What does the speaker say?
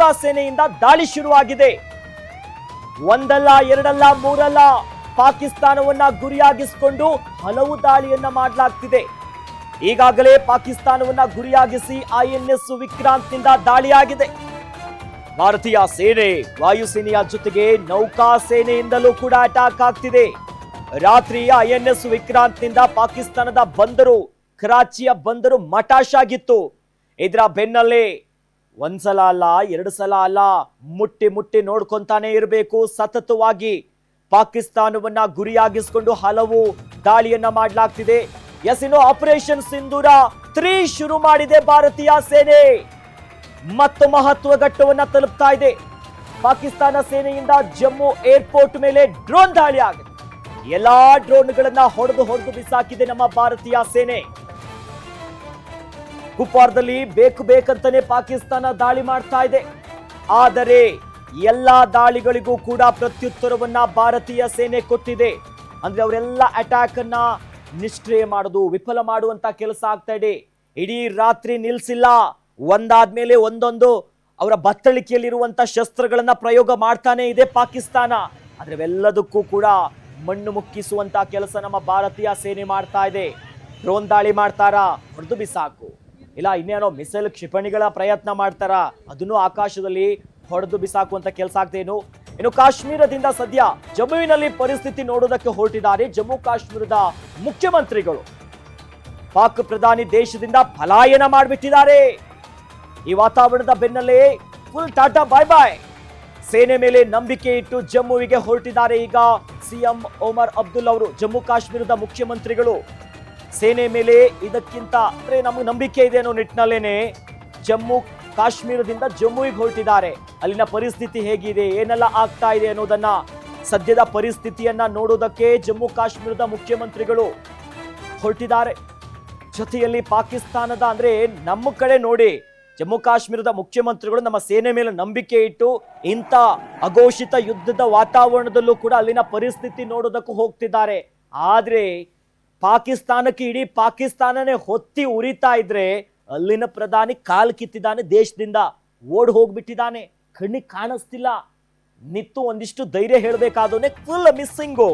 ನೌಕಾಸೇನೆಯಿಂದ ದಾಳಿ ಶುರುವಾಗಿದೆ. ಒಂದಲ್ಲ, ಎರಡಲ್ಲ, ಮೂರಲ್ಲ ಪಾಕಿಸ್ತಾನವನ್ನ ಗುರಿಯಾಗಿಸಿಕೊಂಡು ಹಲವು ದಾಳಿಯನ್ನ ಮಾಡಲಾಗ್ತಿದೆ. ಈಗಾಗಲೇ ಪಾಕಿಸ್ತಾನವನ್ನ ಗುರಿಯಾಗಿಸಿ ಐಎನ್ಎಸ್ ವಿಕ್ರಾಂತ್ನಿಂದ ದಾಳಿಯಾಗಿದೆ. ಭಾರತೀಯ ಸೇನೆ ವಾಯುಸೇನೆಯ ಜೊತೆಗೆ ನೌಕಾ ಸೇನೆಯಿಂದಲೂ ಕೂಡ ಅಟ್ಯಾಕ್ ಆಗ್ತಿದೆ. ರಾತ್ರಿ ಐಎನ್ಎಸ್ ವಿಕ್ರಾಂತ್ನಿಂದ ಪಾಕಿಸ್ತಾನದ ಬಂದರು, ಕರಾಚಿಯ ಬಂದರು ಮಟಾಶ್ ಆಗಿತ್ತು. ಇದರ ಬೆನ್ನಲ್ಲೇ ಒಂದ್ಸಲ ಅಲ್ಲ, ಎರಡು ಸಲ ಅಲ್ಲ, ಮುಟ್ಟಿ ಮುಟ್ಟಿ ನೋಡ್ಕೊಂತಾನೆ ಇರಬೇಕು. ಸತತವಾಗಿ ಪಾಕಿಸ್ತಾನವನ್ನ ಗುರಿಯಾಗಿಸಿಕೊಂಡು ಹಲವು ದಾಳಿಯನ್ನ ಮಾಡಲಾಗ್ತಿದೆ. ಎಸ್ ಆಪರೇಷನ್ ಸಿಂಧೂರ ತ್ರೀ ಶುರು ಮಾಡಿದೆ ಭಾರತೀಯ ಸೇನೆ. ಮತ್ತು ಮಹತ್ವ ಘಟ್ಟವನ್ನ ತಲುಪ್ತಾ ಇದೆ. ಪಾಕಿಸ್ತಾನ ಸೇನೆಯಿಂದ ಜಮ್ಮು ಏರ್ಪೋರ್ಟ್ ಮೇಲೆ ಡ್ರೋನ್ ದಾಳಿ ಆಗಿದೆ. ಎಲ್ಲಾ ಡ್ರೋನ್ಗಳನ್ನ ಹೊಡೆದು ಹೊಡೆದು ಬಿಸಾಕಿದೆ ನಮ್ಮ ಭಾರತೀಯ ಸೇನೆ. ಕುಪ್ವಾರದಲ್ಲಿ ಬೇಕು ಬೇಕಂತಾನೆ ಪಾಕಿಸ್ತಾನ ದಾಳಿ ಮಾಡ್ತಾ ಇದೆ. ಆದರೆ ಎಲ್ಲಾ ದಾಳಿಗಳಿಗೂ ಕೂಡ ಪ್ರತ್ಯುತ್ತರವನ್ನ ಭಾರತೀಯ ಸೇನೆ ಕೊಟ್ಟಿದೆ. ಅಂದ್ರೆ ಅವರೆಲ್ಲ ಅಟ್ಯಾಕ್ ಅನ್ನ ನಿಷ್ಕ್ರಿಯ ಮಾಡೋದು, ವಿಫಲ ಮಾಡುವಂತ ಕೆಲಸ ಆಗ್ತಾ ಇದೆ. ಇಡೀ ರಾತ್ರಿ ನಿಲ್ಸಿಲ್ಲ. ಒಂದಾದ್ಮೇಲೆ ಒಂದೊಂದು ಅವರ ಬತ್ತಳಿಕೆಯಲ್ಲಿರುವಂತ ಶಸ್ತ್ರಗಳನ್ನ ಪ್ರಯೋಗ ಮಾಡ್ತಾನೆ ಇದೆ ಪಾಕಿಸ್ತಾನ. ಆದ್ರೆ ಅವೆಲ್ಲದಕ್ಕೂ ಕೂಡ ಮಣ್ಣು ಮುಕ್ಕಿಸುವಂತ ಕೆಲಸ ನಮ್ಮ ಭಾರತೀಯ ಸೇನೆ ಮಾಡ್ತಾ ಇದೆ. ಡ್ರೋನ್ ದಾಳಿ ಮಾಡ್ತಾರಾ? ಹೊಡೆದು ಬಿಸಾಕು. ಇಲ್ಲ, ಇನ್ನೇನೋ ಮಿಸೈಲ್ ಕ್ಷಿಪಣಿಗಳ ಪ್ರಯತ್ನ ಮಾಡ್ತಾರ? ಅದನ್ನು ಆಕಾಶದಲ್ಲಿ ಹೊಡೆದು ಬಿಸಾಕುವಂತ ಕೆಲಸ ಆಗ್ತೇನು ಇನ್ನು. ಕಾಶ್ಮೀರದಿಂದ ಸದ್ಯ ಜಮ್ಮುವಿನಲ್ಲಿ ಪರಿಸ್ಥಿತಿ ನೋಡೋದಕ್ಕೆ ಹೊರಟಿದ್ದಾರೆ ಜಮ್ಮು ಕಾಶ್ಮೀರದ ಮುಖ್ಯಮಂತ್ರಿಗಳು. ಪಾಕ್ ಪ್ರಧಾನಿ ದೇಶದಿಂದ ಪಲಾಯನ ಮಾಡಿಬಿಟ್ಟಿದ್ದಾರೆ. ಈ ವಾತಾವರಣದ ಬೆನ್ನಲ್ಲೇ ಫುಲ್ ಟಾಟಾ ಬಾಯ್ ಬಾಯ್ ಸೇನೆ ಮೇಲೆ ನಂಬಿಕೆ ಇಟ್ಟು ಜಮ್ಮುವಿಗೆ ಹೊರಟಿದ್ದಾರೆ ಈಗ ಸಿಎಂ ಒಮರ್ ಅಬ್ದುಲ್ ಅವರು, ಜಮ್ಮು ಕಾಶ್ಮೀರದ ಮುಖ್ಯಮಂತ್ರಿಗಳು. ಸೇನೆ ಮೇಲೆ ಇದಕ್ಕಿಂತ ಅಂದ್ರೆ ನಮಗೆ ನಂಬಿಕೆ ಇದೆ ಅನ್ನೋ ನಿಟ್ಟಿನಲ್ಲೇನೆ ಜಮ್ಮು ಕಾಶ್ಮೀರದಿಂದ ಜಮ್ಮುವಿಗೆ ಹೊರಟಿದ್ದಾರೆ. ಅಲ್ಲಿನ ಪರಿಸ್ಥಿತಿ ಹೇಗಿದೆ, ಏನೆಲ್ಲ ಆಗ್ತಾ ಇದೆ ಅನ್ನೋದನ್ನ, ಸದ್ಯದ ಪರಿಸ್ಥಿತಿಯನ್ನ ನೋಡೋದಕ್ಕೆ ಜಮ್ಮು ಕಾಶ್ಮೀರದ ಮುಖ್ಯಮಂತ್ರಿಗಳು ಹೊರಟಿದ್ದಾರೆ. ಜೊತೆಯಲ್ಲಿ ಪಾಕಿಸ್ತಾನದ ಅಂದ್ರೆ ನಮ್ಮ ಕಡೆ ನೋಡಿ, ಜಮ್ಮು ಕಾಶ್ಮೀರದ ಮುಖ್ಯಮಂತ್ರಿಗಳು ನಮ್ಮ ಸೇನೆ ಮೇಲೆ ನಂಬಿಕೆ ಇಟ್ಟು, ಇಂಥ ಅಘೋಷಿತ ಯುದ್ಧದ ವಾತಾವರಣದಲ್ಲೂ ಕೂಡ ಅಲ್ಲಿನ ಪರಿಸ್ಥಿತಿ ನೋಡೋದಕ್ಕೂ ಹೋಗ್ತಿದ್ದಾರೆ. ಆದ್ರೆ ಪಾಕಿಸ್ತಾನಕ್ಕೆ ಇಡೀ ಪಾಕಿಸ್ತಾನನೇ ಹೊತ್ತಿ ಉರಿತಾ ಇದ್ರೆ ಅಲ್ಲಿನ ಪ್ರಧಾನಿ ಕಾಲ್ ಕಿತ್ತಿದ್ದಾನೆ, ದೇಶದಿಂದ ಓಡ್ ಹೋಗ್ಬಿಟ್ಟಿದ್ದಾನೆ. ಕಣ್ಣಿಗೆ ಕಾಣಿಸ್ತಿಲ್ಲ. ನಿತ್ತು ಒಂದಿಷ್ಟು ಧೈರ್ಯ ಹೇಳಬೇಕಾದೋನೆ ಫುಲ್ ಮಿಸ್ಸಿಂಗು